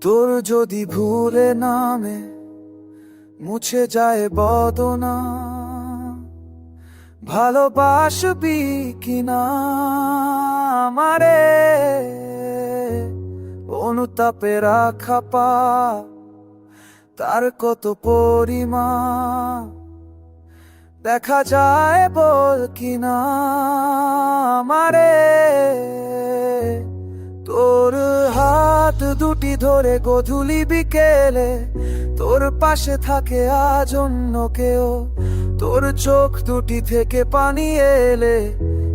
তোর যদি ভুলে নামে, মুছে যায় বদনা। ভালোবাসবি কিনা আমারে? অনুতাপে রাখা পা, তার কত পরিমা দেখা যায় বল কিনা আমারে? তোর হাত দুটি ধরে গধুলি বিকেলে, তোর পাশে থাকে আজ অন্য কেউ। তোর চোখ দুটি থেকে পানি এলে,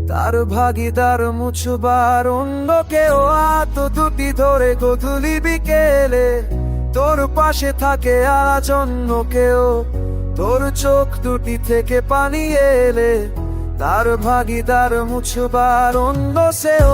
তার ভাগিদার মুছবার অন্য কেউ। হাত দুটি ধরে গধুলি বিকেলে, তোর পাশে থাকে আজ অন্য কেউ। তোর চোখ দুটি থেকে পানি এলে, তার ভাগিদার মুছবার অন্য সেও।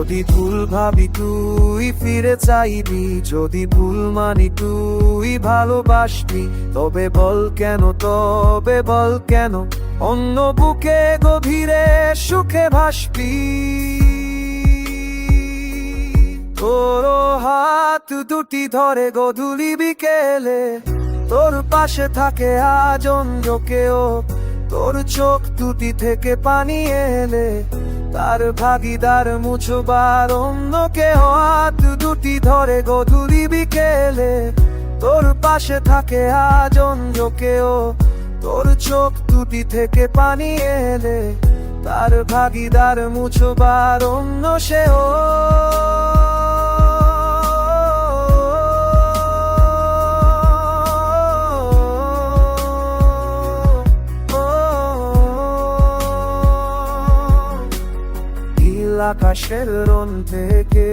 যদি ভুল ভাবি, তুই ফিরে চাইবি। যদি ভুল মানি, তুই ভালোবাসবি। তবে বল কেন, তবে বল কেন, অন্য বুকে গভীরে সুখে ভাসবি। তোর হাত দুটি ধরে গধুলি বিকেলে, তোর পাশে থাকে আজ অন্য কেউ, তোর চোখ দুটি থেকে পানি এলে তার ভাগিদার মুছবার অন্য কেউ হাত দুটি ধরে গধুলি বিকেলে। তোর পাশে থাকে আজ অন্য কেউ তোর চোখ দুটি থেকে পানি এলে। তার ভাগিদার মুছবার অন্য সেও আকাশের রন থেকে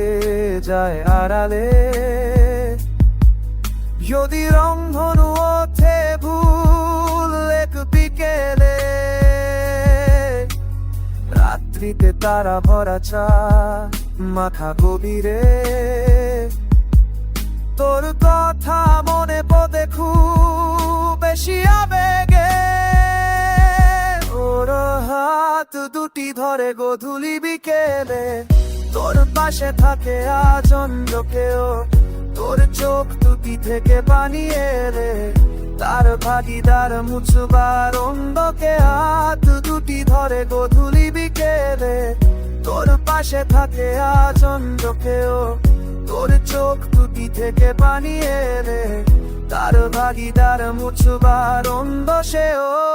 যায় আড়ালে। যদি রং রংধনু ওঠে ভুল এক বিকেলে। রাত্রিতে তারা ভরা চা মাথা গভীরে। তোর কথা মনে পদে খুব বেশি আবেগে দুটি ধরে গধুলি বিকেলে। তোর পাশে থাকে আজ অন্য কেউ। তোর চোখ দুটি থেকে পানি এলে। তার ভাগিদার মুছবার অন্ধকে হাত দুটি ধরে গধুলি বিকেলে। তোর পাশে থাকে আজ অন্য কেউ। তোর চোখ দুটি থেকে পানি এলে। তার ভাগিদার মুছবার অন্ধ সেও।